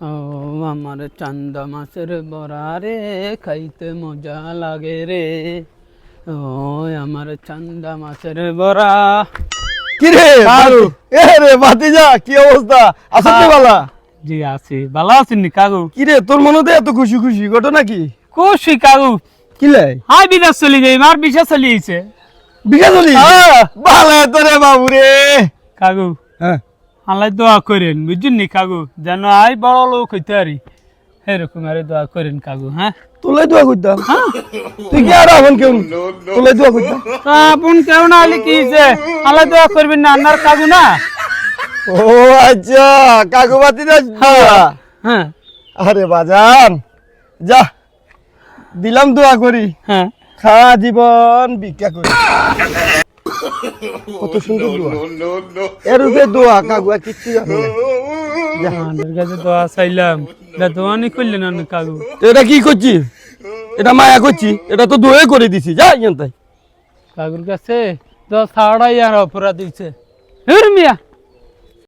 ও আমার চান্দা মাছের বড়া রে খাইতে মজা লাগে রে। ও আমার চান্দা মাছের বড়া কি রে কাকু। এ রে ভাতিজা কি অবস্থা? আসলে হ্যাঁ। বালা? জি আছি। ভালো আছেন নি কাকু? কি রে তোর মনে এত খুশি খুশি ঘটনা কি? খুশি কাকু। কি লাই হাই বিদেশ চলে যাই মার বিশা চলিয়েছে বিকা চলি? ভালো তো রে বাবু রে। কাকু হ্যাঁ। আল্লাহ দোয়া করেন বুঝছেন নি কাকু? যেন আই বড় লোক হইতে পারি। এরকম আরে দোয়া করেন কাকু হ্যাঁ? তোলাই দোয়া করতাম তুই কি আর এখন কেউ? তোলাই দোয়া করতাম আপন কেউ না হলে কি হয়েছে আল্লাহ দোয়া করবেন না আন্নার কাকু না? ও আচ্ছা কাকু ভাতিজা দোয়া। হ্যাঁ আরে বাজান যা দিলাম দোয়া করি। হ্যাঁ। খা জীবন ভিক্ষা করি। কত সুন্দর দোয়া। এর উপরে দোয়া কাকু আর কিচ্ছু জানে জাহানের কাছে দোয়া চাইলাম। এটা দোয়া নি করলেন না কাকু। তো এটা কি করছি? এটা মায়া করছি। এটা তো দোয়ে করে দিছি। যা এখান তাই। কাকুর কাছে দোয়া ছাড়াই আর অপরাধ দিচ্ছে হির মিয়া।